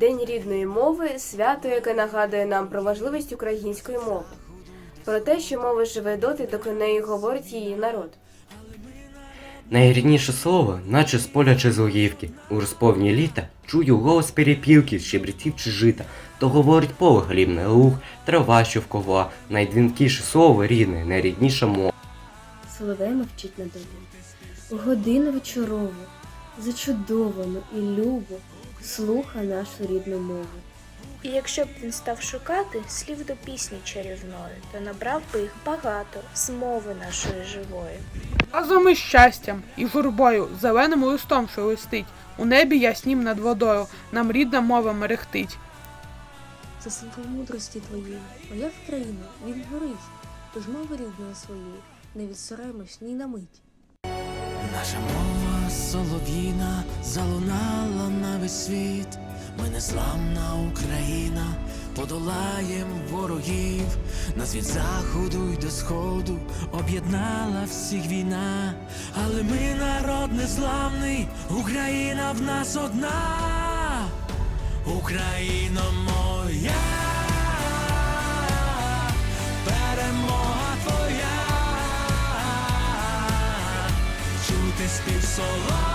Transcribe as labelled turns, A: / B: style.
A: День рідної мови свято, яке нагадує нам про важливість української мови, про те, що мова живе доти, доки нею говорить її народ.
B: Найрідніше слово, наче з поля чи з лугівки. У розповні літа чую голос перепілки, щебреців чи жита. То говорить поле глібне, луг, трава, що вкова. Найдзвінкіше слово рідне, найрідніша мова.
C: Соловей мовчить на долі. У годину вечорову, зачудовано і любо слуха нашу рідну мову.
D: І якщо б він став шукати слів до пісні чарівної, то набрав би їх багато з мови нашої живої.
E: Разом із щастям і журбою, зеленим листом, що листить, у небі яснім над водою, нам рідна мова мерехтить.
F: За силу мудрості твоєї, моя Вкраїна, він горить, тож мови рідної своєї, не відсоремиш ні на мить.
G: Наша мова солов'їна залунала на весь світ. Ми незламна Україна, подолаєм ворогів, нас від заходу й до сходу об'єднала всіх війна, але ми народ незламний, Україна в нас одна, Україна testei solar.